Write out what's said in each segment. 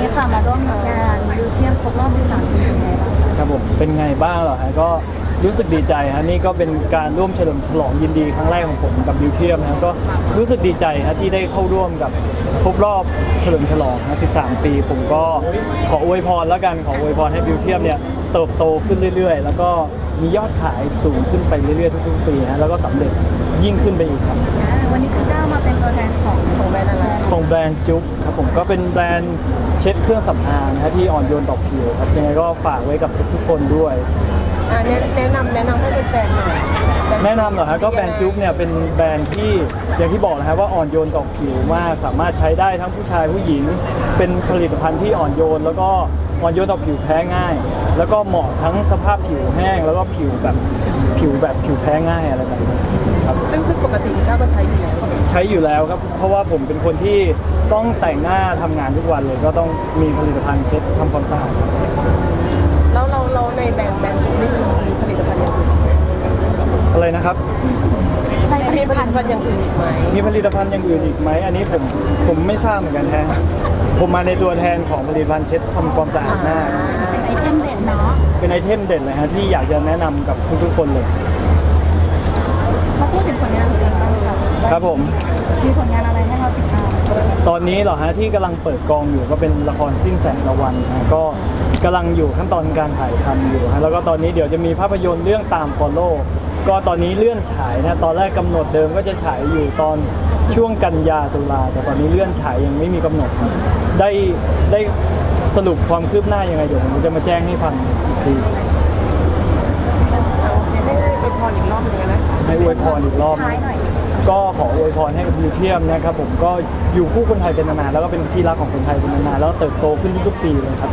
นี้ค่ะมาร่วมงานยูเทียมครบรอบ13ปีเป็นไงบ้างคะครับผมเป็นไงบ้างเหรอฮะก็รู้สึกดีใจฮะนี่ก็เป็นการร่วมเฉลิมฉลองยินดีครั้งแรกของผมกับบิวเทียมนะก็รู้สึกดีใจฮะที่ได้เข้าร่วมกับครบรอบเฉลิมฉลองนะ13 ปี ผมก็ขออวยพรแล้วกันขออวยพรให้บิวเทียมเนี่ยเติบโตขึ้นเรื่อย ๆ แล้วก็มียอดขายสูงขึ้นไปเรื่อยๆทุกๆปีฮะแล้วก็สำเร็จยิ่งขึ้นไปอีกครับอ่าวันนี้คือก้าวมาเป็นตัวแทนของของแบรนด์อะไร ของแบรนด์จุ๊บครับผมก็เป็นแบรนด์เช็ดเครื่องสำอางนะฮะที่อ่อนโยนต่อผิวครับยังไงก็ฝากไว้กับทุกๆคนด้วย อ่าแนะแนะนำแนะนำให้เป็นแฟนๆหน่อยแนะนำเหรอฮะก็แบรนด์จุ๊บเนี่ยเป็นแบรนด์ที่อย่างที่บอกนะครับว่าอ่อนโยนต่อผิวมากสามารถใช้ได้ทั้งผู้ชายผู้หญิง เป็นผลิตภัณฑ์ที่อ่อนโยน แล้วก็อ่อนโยนต่อผิวแพ้ง่าย แล้วก็เหมาะทั้งสภาพผิวแห้ง แล้วก็ผิวแบบผิวแบบผิวแพ้ง่ายอะไรแบบนี้ ใช้อยู่แล้วครับ เพราะว่าผมเป็นคนที่ต้องแต่งหน้าทำงานทุกวันเลย ก็ต้องมีผลิตภัณฑ์เช็ดทำความสะอาดแล้วเราเราในแบรนด์แบรนด์จุ๊บนี่มีมีผลิตภัณฑ์อย่างอื่นอะไรนะครับ ในผมีลิตผลิภัณตฑ์ภัณฑ์อย่างอื่นอีกไหมมีผลิตภัณฑ์อย่างอื่นอีกไหมอันนี้ผมผมไม่ทราบเหมือนกันแฮะผมมาในตัวแทนของผลิตภัณฑ์เช็ดทำความสะอาดหน้า เป็นไอเทมเด่นเนาะเป็นไอเทมเด่นเลยฮะที่อยากจะแนะนำกับทุกๆคนเลย มาพูดถึงผลงานตัวเองบ้าง ค่ะครับผม มีผลงานอะไรให้เราติดตามชมตอนนี้เหรอฮะที่กำลังเปิดกองอยู่ก็เป็นละครสิ้นแสงตะวันฮะก็กำลังอยู่ขั้นตอนการถ่ายทำอยู่ฮะแล้วก็ตอนนี้เดี๋ยวจะมีภาพยนตร์เรื่องตาม follow ก็ตอนนี้เลื่อนฉายนะตอนแรกกำหนดเดิมก็จะฉายอยู่ตอนช่วงกันยาตุลาแต่ตอนนี้เลื่อนฉายยังไม่มีกำหนดครับได้ได้สรุปความคืบหน้ายังไงเดี๋ยวผมจะมาแจ้งให้ฟังอีกทีอ่าโอเคให้ให้ไปพรอีกรอบหนึงนะให้อวยพรอีกรอบท้ายหน่อย ก็ขออวยพรให้กับบิวเทียมนะครับผมก็อยู่คู่คนไทยเป็นนานๆแล้วก็เป็นที่รักของคนไทยเป็นนานๆแล้วเติบโตขึ้นทุกๆปีเลยครับ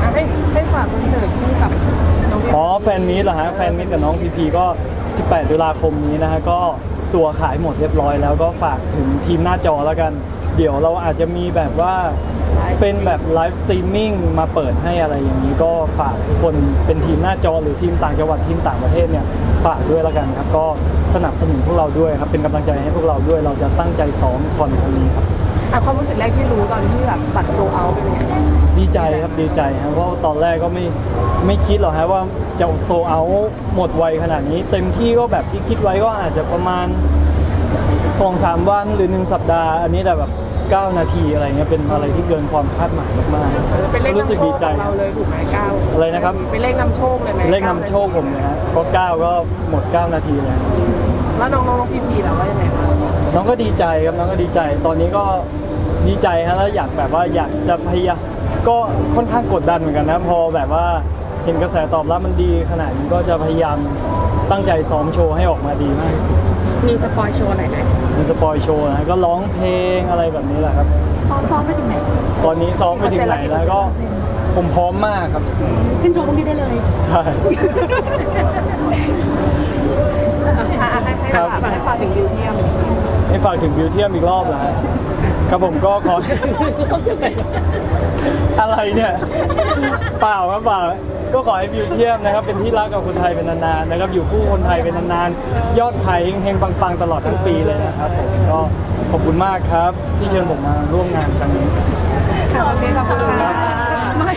อะให้ให้ฝากคอนเสิร์ตคู่กับน้องพี่อ๋อแฟนมีตเหรอฮะแฟนมีตกับน้องพีพีก็ 18 ตุลาคมนี้นะฮะก็ตัวขายหมดเรียบร้อย แล้วก็ฝากถึงทีมหน้าจอแล้วกัน เดี๋ยวเราอาจจะมีแบบว่าเป็นแบบไลฟ์สตรีมมิ่งมาเปิดให้อะไรอย่างนี้ก็ฝากทุกคนเป็นทีมหน้าจอหรือทีมต่างจังหวัดทีมต่างประเทศเนี่ยฝากด้วยแล้วกันครับ ก็สนับสนุนพวกเราด้วยครับ เป็นกำลังใจให้พวกเราด้วยเราจะตั้งใจซ้อมคอนครั้งนี้ครับอะความรู้สึกแรกที่รู้ตอนที่แบบบัตรโซเอาเป็นยังไงดีใจครับดีใจครับเพราะตอนแรกก็ไม่ไม่คิดหรอกฮะว่าจะโซเอาหมดไวขนาดนี้ เต็มที่ก็แบบที่คิดไว้ก็อาจจะประมาณ สองสามวันหรือหนึ่งสัปดาห์ อันนี้แต่แบบ 9 นาทีอะไรเงี้ยเป็นอะไรที่เกินความคาดหมายมากเออเป็นเลขๆรู้สึกนำโชดีคใจ ของเราเลยถูกไหมก้าวอะไรนะครับ เป็นเลขนำโชคเลยไหมเลขนำโชคผมนะฮะก็9ก็หมด 9 นาทีเลยแล้วน้องน้องน้องพี่พีล่ะว่ายังไงบ้างน้องก็ดีใจครับน้องก็ดีใจ ตอนนี้ก็ดีใจฮะแล้วอยากแบบว่าอยากจะพยายามก็ค่อนข้างกดดันเหมือนกันนะพอแบบว่า เห็นกระแสตอบรับมันดีขนาดนี้ก็จะพยายามตั้งใจซ้อมโชว์ให้ออกมาดีมากที่สุดมีสปอยโชว์หน่อยไหมมีสปอยโชว์นะก็ร้องเพลงอะไรแบบนี้แหละครับ ซ้อมซ้อมไปถึงไหน ตอนนี้ซ้อมไปถึงไหนแล้วก็ผมพร้อมมากครับ ขึ้นโชว์พรุ่งนี้ได้เลย ใช่อะอะให้ให้ครับฝากให้ฝากถึงดิวเทียมให้ฝากถึงบิวเทียมอีกรอบเหรอฮะครับผมก็ขออะไรเนี่ย เปล่าครับเปล่า ก็ขอให้บิวเทียมนะครับ เป็นที่รักกับคนไทยเป็นนานๆนะครับ อยู่คู่คนไทยเป็นนานๆ ยอดขายเฮงๆปังๆ ตลอดทั้งปีเลยนะครับผมก็ขอบคุณมากครับ ที่เชิญผมมาร่วมงานครั้งนี้ค่ะโอเคขอบคุณค่ะไม่